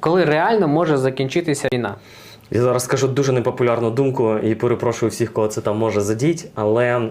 Коли реально може закінчитися війна? Я зараз скажу дуже непопулярну думку і перепрошую всіх, кого це там може задіть. Але